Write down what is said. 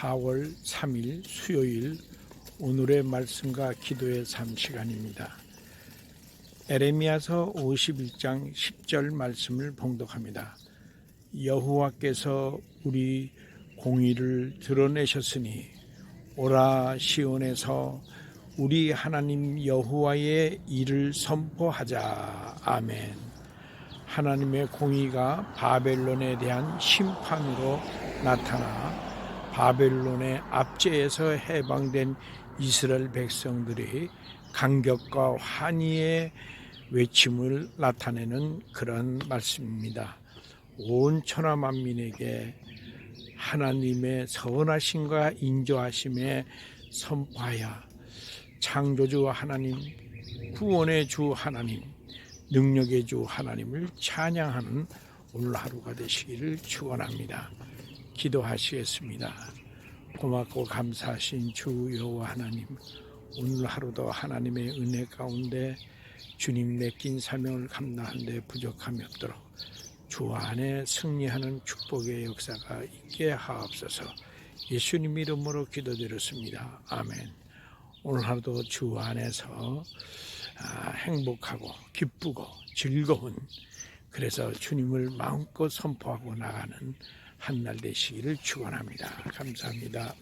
4월 3일 수요일 오늘의 말씀과 기도의 삶 시간입니다. 에레미야서 51장 10절 말씀을 봉독합니다. 여호와께서 우리 공의를 드러내셨으니 오라 시온에서 우리 하나님 여호와의 일을 선포하자. 아멘. 하나님의 공의가 바벨론에 대한 심판으로 나타나 바벨론의 압제에서 해방된 이스라엘 백성들이 감격과 환희의 외침을 나타내는 그런 말씀입니다. 온 천하 만민에게 하나님의 선하심과 인조하심에 선포하여 창조주 하나님, 구원의 주 하나님, 능력의 주 하나님을 찬양하는 오늘 하루가 되시기를 축원합니다. 기도하시겠습니다. 고맙고 감사하신 주 여호와 하나님, 오늘 하루도 하나님의 은혜 가운데 주님 맡긴 사명을 감당하는데 부족함이 없도록 주 안에 승리하는 축복의 역사가 있게 하옵소서. 예수님 이름으로 기도드렸습니다. 아멘. 오늘 하루도 주 안에서 아, 행복하고 기쁘고 즐거운 그래서 주님을 마음껏 선포하고 나가는 한 날 되시기를 축원합니다. 감사합니다.